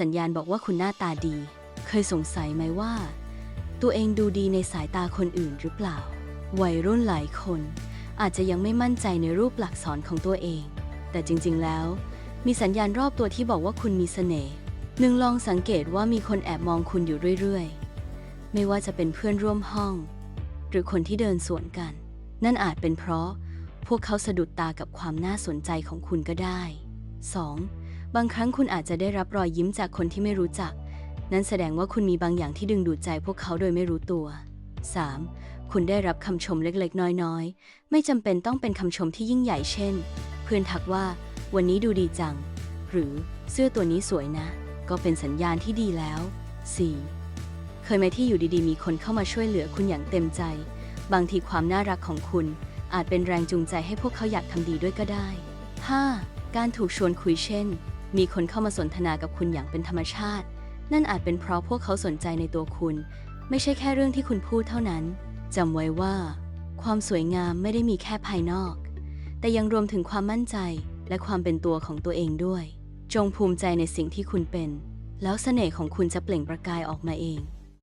สัญญาณบอกว่าคุณหน้าตาดี เคยสงสัยไหมว่า ตัวเองดูดีในสายตาคนอื่นหรือเปล่า วัยรุ่นหลายคน อาจจะยังไม่มั่นใจในรูปหลักษณ์ของตัวเอง แต่จริงๆแล้ว มีสัญญาณรอบตัวที่บอกว่าคุณมีเสน่ห์หนึ่งลองสังเกตว่ามีคนแอบมองคุณอยู่เรื่อยๆ ไม่ว่าจะเป็นเพื่อนร่วมห้อง หรือคนที่เดินสวนกัน นั่นอาจเป็นเพราะพวกเขาสะดุดตากับความน่าสนใจของคุณก็ได้ 2. บางครั้งคุณอาจจะได้รับรอยยิ้มจากคนที่ไม่รู้จัก นั่นแสดงว่าคุณมีบางอย่างที่ดึงดูดใจพวกเขาโดยไม่รู้ตัว 3. คุณได้รับคำชมเล็กๆ น้อยๆ ไม่จำเป็นต้องเป็นคำชมที่ยิ่งใหญ่เช่น เพื่อนทักว่า วันนี้ดูดีจัง หรือเสื้อตัวนี้สวยนะ ก็เป็นสัญญาณที่ดีแล้ว 4. เคยไหมที่อยู่ดีๆ มีคนเข้ามาช่วยเหลือคุณอย่างเต็มใจ บางทีความน่ารักของคุณ อาจเป็นแรงจูงใจให้พวกเขาอยากทำดีด้วยก็ได้ 5. การถูกชวนคุยเช่น มีคนเข้ามาสนทนากับคุณอย่างเป็นธรรมชาติ นั่นอาจเป็นเพราะพวกเขาสนใจในตัวคุณ ไม่ใช่แค่เรื่องที่คุณพูดเท่านั้นจำไว้ว่า ความสวยงามไม่ได้มีแค่ภายนอก แต่ยังรวมถึงความมั่นใจและความเป็นตัวของตัวเองด้วย จงภูมิใจในสิ่งที่คุณเป็น แล้วเสน่ห์ของคุณจะเปล่งประกายออกมาเอง